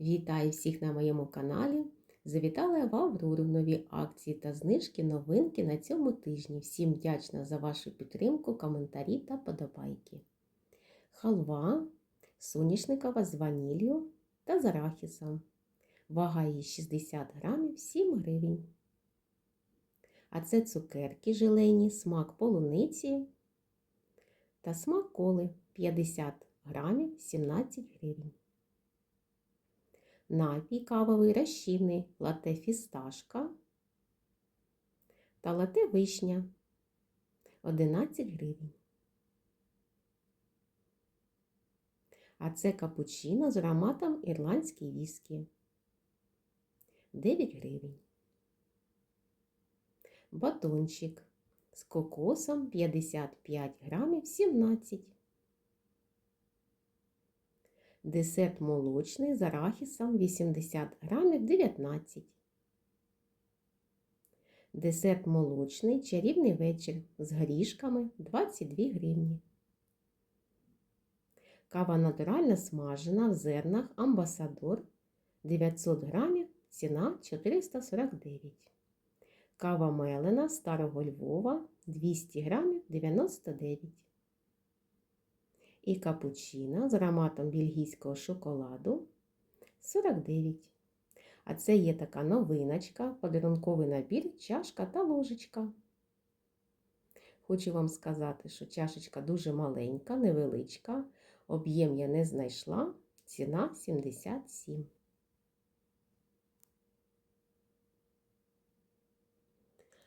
Вітаю всіх на моєму каналі. Завітала я в Аврору нові акції та знижки, новинки на цьому тижні. Всім вдячна за вашу підтримку, коментарі та подобайки. Халва соняшникова з ваніллю та з арахісом. Вага її 60 грамів 7 гривень. А це цукерки желені, смак полуниці та смак коли 50 грамів 17 гривень. Напій кавовий розчинний лате фісташка та лате вишня 11 гривень. А це капучино з ароматом ірландський віскі 9 гривень. Батончик з кокосом 55 грамів 17 Десерт молочний з арахісом 80 грамів 19. Десерт молочний чарівний вечір з горішками 22 гривні. Кава натуральна смажена в зернах Амбасадор 900 грамів, ціна 449. Кава мелена старого Львова 200 грамів 99 і капучино з ароматом бельгійського шоколаду 49. А це є така новиночка, подарунковий набір, чашка та ложечка. Хочу вам сказати, що чашечка дуже маленька, невеличка, об'єм я не знайшла, ціна 77.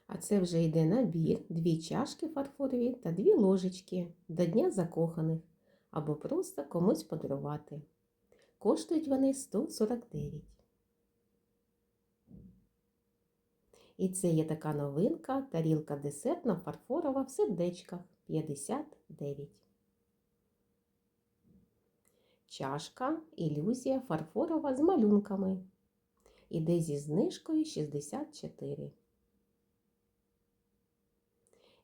А це вже йде набір, дві чашки фарфорові та дві ложечки до Дня закоханих або просто комусь подарувати. Коштують вони 149. І це є така новинка, тарілка десертна фарфорова в сердечках 59. Чашка ілюзія фарфорова з малюнками. Іде зі знижкою 64.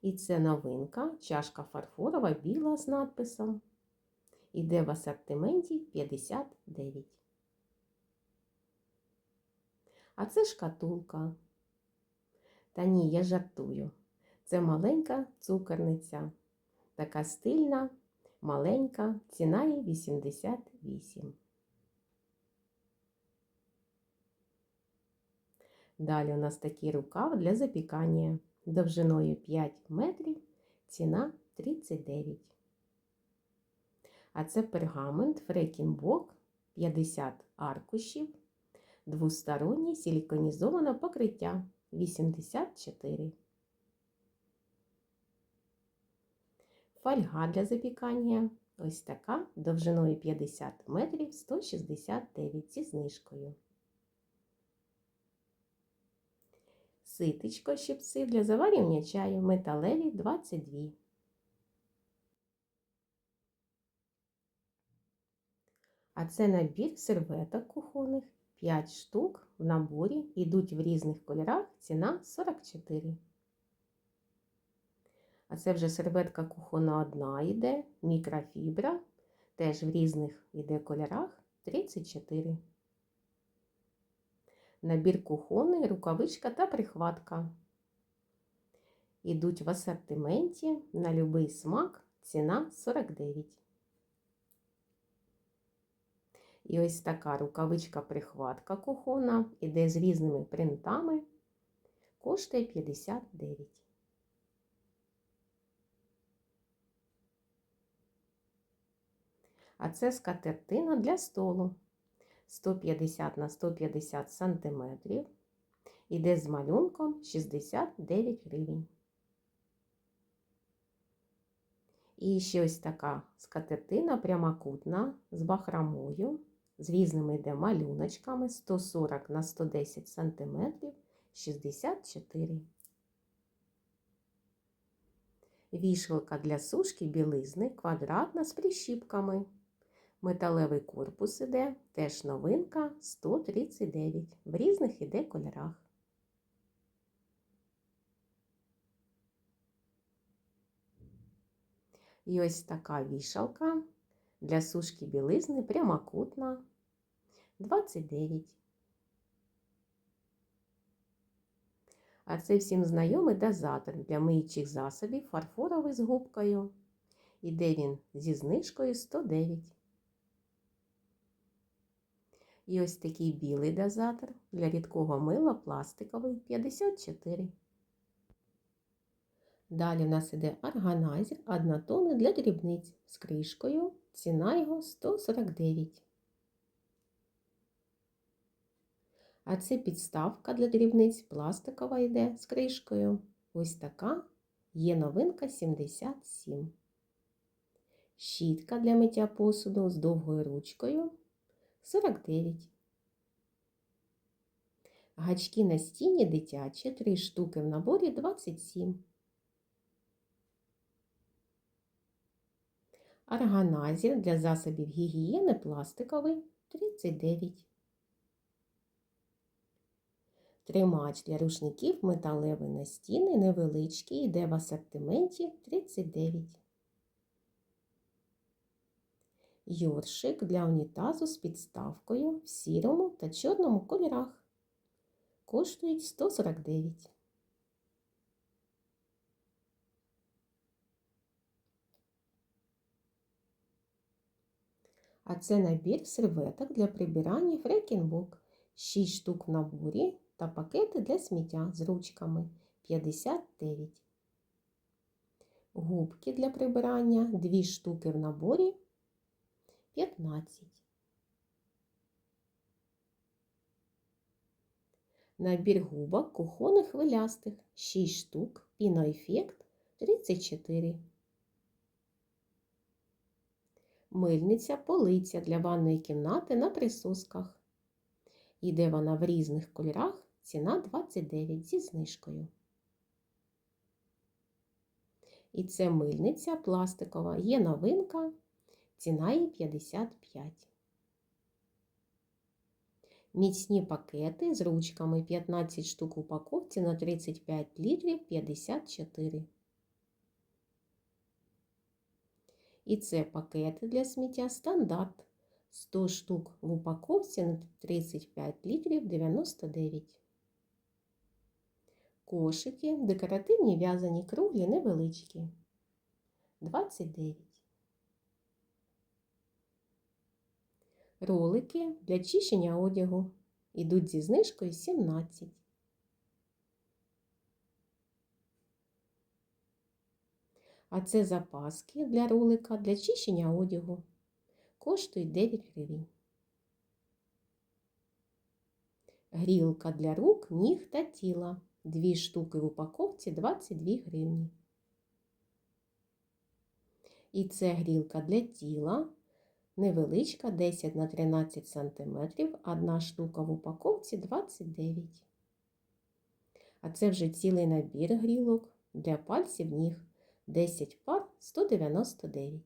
І це новинка, чашка фарфорова біла з надписом Іде в асортименті 59. А це шкатулка. Та ні, я жартую. Це маленька цукерниця. Така стильна, маленька, ціна її 88. Далі у нас такий рукав для запікання довжиною 5 метрів, ціна 39. А це пергамент Фрекінбок 50 аркушів, двостороннє силіконізоване покриття 84. Фольга для запікання ось така довжиною 50 метрів 169 зі знижкою. Ситечко щипці для заварювання чаю металеві 22. А це набір серветок кухонних 5 штук в наборі, йдуть в різних кольорах, ціна 44. А це вже серветка кухонна одна йде, мікрофібра, теж в різних йде кольорах 34. Набір кухонний, рукавичка та прихватка. Ідуть в асортименті на будь-який смак, ціна 49. І ось така рукавичка-прихватка кухонна, іде з різними принтами, коштує 59. А це скатертина для столу 150 на 150 см. Іде з малюнком 69 гривень. І ще ось така скатертина прямокутна з бахромою з різними йде малюночками 140 на 110 см 64. Вішалка для сушки білизни квадратна з прищіпками. Металевий корпус іде, теж новинка 139. В різних іде кольорах. І ось така вішалка для сушки білизни прямокутна 29. А це всім знайомий дозатор для миючих засобів фарфоровий з губкою. Іде він зі знижкою 109. І ось такий білий дозатор для рідкого мила пластиковий 54. Далі у нас іде органайзер однотонний для дрібниць з кришкою. Ціна його 149. А це підставка для дрібниць пластикова йде з кришкою. Ось така є новинка 77. Щітка для миття посуду з довгою ручкою 49. Гачки на стіні дитячі 3 штуки в наборі 27. Органайзер для засобів гігієни пластиковий 39. Тримач для рушників металевий на стіни невеличкий, йде в асортименті 39. Йоршик для унітазу з підставкою в сірому та чорному кольорах. Коштують 149. А це набір серветок для прибирання фрекінбок. 6 штук в наборі та пакети для сміття з ручками 59. Губки для прибирання 2 штуки в наборі 15. Набір губок кухонних хвилястих 6 штук, піноефект 34. Мильниця полиця для ванної кімнати на присосках. Іде вона в різних кольорах, ціна 29 зі знижкою. І це мильниця пластикова, є новинка, ціна її 55. Міцні пакети з ручками 15 штук упаковці на 35 літрів 54. І це пакети для сміття стандарт 100 штук в упаковці на 35 літрів 99. Кошики декоративні в'язані круглі невеличкі 29. Ролики для чищення одягу ідуть зі знижкою 17. А це запаски для ролика для чищення одягу. Коштують 9 гривень. Грілка для рук, ніг та тіла. Дві штуки в упаковці 22 гривні. І це грілка для тіла. Невеличка 10 на 13 см, одна штука в упаковці 29. А це вже цілий набір грілок для пальців ніг. 10 пар 199.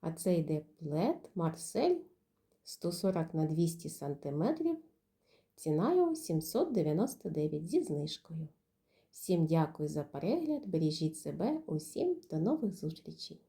А це йде плед Марсель 140 на 200 см. Ціна його 799 зі знижкою. Всім дякую за перегляд, бережіть себе, усім до нових зустрічей!